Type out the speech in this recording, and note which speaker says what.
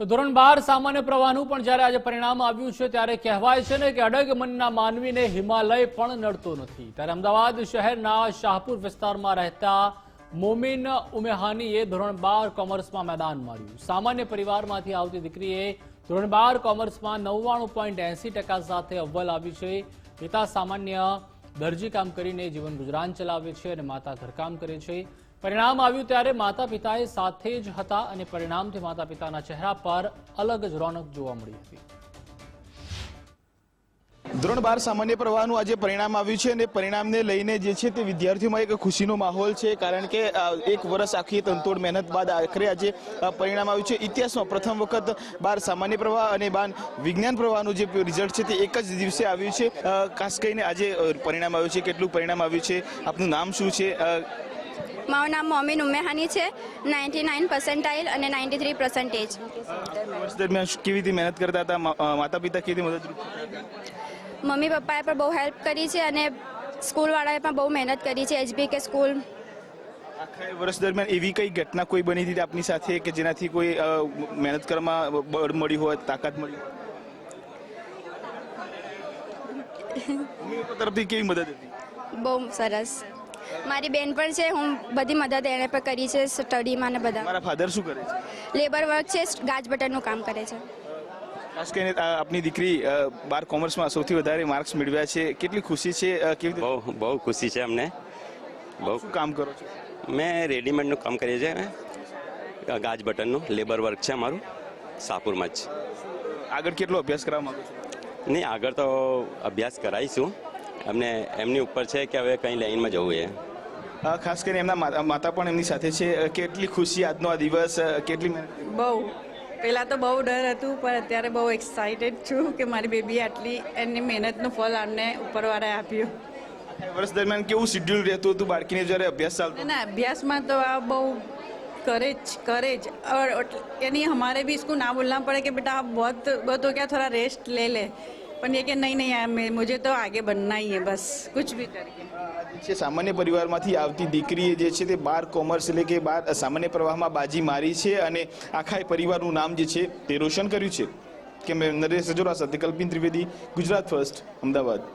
Speaker 1: તો ધોરણ બાર સામાન્ય પ્રવાહનું પણ જ્યારે આજે પરિણામ આવ્યું છે, ત્યારે કહેવાય છે ને કે અડગ મનના માનવીને હિમાલય પણ નડતો નથી. ત્યારે અમદાવાદ શહેરના શાહપુર વિસ્તારમાં રહેતા મોમિન ઉમેહાનીએ ધોરણ બાર કોમર્સમાં મેદાન માર્યું. સામાન્ય પરિવારમાંથી આવતી દીકરીએ ધોરણ બાર કોમર્સમાં નવ્વાણું પોઈન્ટ એંસી ટકા સાથે અવ્વલ આવી છે. પિતા સામાન્ય દરજી કામ કરીને જીવન ગુજરાન ચલાવે છે અને માતા ઘરકામ કરે છે. પરિણામ આવ્યું ત્યારે માતા પિતાએ સાથે જ હતા અને પરિણામથી માતા પિતાના ચહેરા પર અલગ જ રોનક જોવા મળી હતી.
Speaker 2: ધોરણ બાર સામાન્ય પ્રવાહનું આજે પરિણામ આવ્યું છે અને પરિણામને લઈને જે છે તે વિદ્યાર્થીઓમાં એક ખુશીનો માહોલ છે, કારણ કે એક વર્ષ આખી તંતોડ મહેનત બાદ આખરે આજે પરિણામ આવ્યું છે. ઇતિહાસમાં પ્રથમ વખત બાર સામાન્ય પ્રવાહ અને બાર વિજ્ઞાન પ્રવાહનું જે રિઝલ્ટ છે તે એક જ દિવસે આવ્યું છે. ખાસ કરીને આજે પરિણામ આવ્યું છે. કેટલું પરિણામ આવ્યું છે? આપનું નામ શું છે?
Speaker 3: મારું નામ મોમીન ઉમેહાની છે નાઇન્ટી નાઇન પર્સન્ટાઇલ અને નાઇન્ટી થ્રી પર્સન્ટેજ
Speaker 2: વર્ષ દરમિયાન કેવી રીતે મહેનત કરતા હતા? માતા પિતા કેવી મદદરૂપ
Speaker 3: મમ્મી પપ્પાએ પણ બહુ હેલ્પ કરી છે અને સ્કૂલવાળાએ પણ બહુ મહેનત કરી છે એચબી કે સ્કૂલ.
Speaker 2: આખા વર્ષ દરમિયાન એવી કઈ ઘટના કોઈ બની હતી આપની સાથે કે જેનાથી કોઈ મહેનત કરવામાં બળ મળી હોય તાકાત મળી હોય? તરફથી કેવી મદદ હતી?
Speaker 3: બહુ સરસ. મારી બેન પણ છે હું બધી મદદ એણે પણ કરી છે સ્ટડીમાં ને બધા.
Speaker 2: મારા ફાધર શું કરે છે?
Speaker 3: લેબર વર્ક છે ગાજ બટનનું કામ કરે છે.
Speaker 2: ખાસ કરીને આપની દીકરી બાર કોમર્સમાં સૌથી વધારે માર્ક્સ મેળવ્યા છે. કેટલી ખુશી છે કેવી
Speaker 4: બહુ બહુ ખુશી છે અમને. બહુ
Speaker 2: શું કામ કરો છો?
Speaker 4: મેં રેડીમેડનું કામ કરીએ છીએ ગાજ બટનનું. લેબર વર્ક છે અમારું. શાહપુરમાં જ.
Speaker 2: આગળ કેટલો અભ્યાસ કરવા માંગો છું?
Speaker 4: નહીં આગળ તો અભ્યાસ કરાવીશું. અમને એમની ઉપર છે કે હવે કઈ લાઈનમાં જવું
Speaker 2: એ ખાસ કરીને એમના માતા પણ એમની સાથે છે. કેટલી ખુશી આજનો આ દિવસ કેટલી
Speaker 5: બહુ. પહેલાં તો બહુ ડર હતું પણ અત્યારે બહુ એક્સાઇટેડ છું કે મારી બેબી આટલી એની મહેનતનું ફળ અમને ઉપરવાળાએ આપ્યું.
Speaker 2: વર્ષ દરમિયાન કેવું શેડ્યુલ રહેતું હતું બાળકીને જ્યારે અભ્યાસ ચાલતો
Speaker 5: ના અભ્યાસમાં તો આ બહુ કરે જ કરે જ. એની અમારે બી ઇસકો ના બોલના પડે કે બેટા આ બહુ બધો ક્યાં થોડા રેસ્ટ લે લે. પણ એ કે નહીં નહીં મુજે તો આગે બનના હે, બસ. કુછ
Speaker 2: ભી કરકે છે, સામાન્ય પરિવારમાંથી આવતી દીકરીએ જે છે તે બાર કોમર્સ એટલે કે બાર સામાન્ય પ્રવાહમાં બાજી મારી છે અને આખા પરિવારનું નામ જે છે તે રોશન કર્યું છે. કે મેં નરેશ સજોરા સાથે કલ્પિન ત્રિવેદી, ગુજરાત ફર્સ્ટ, અમદાવાદ.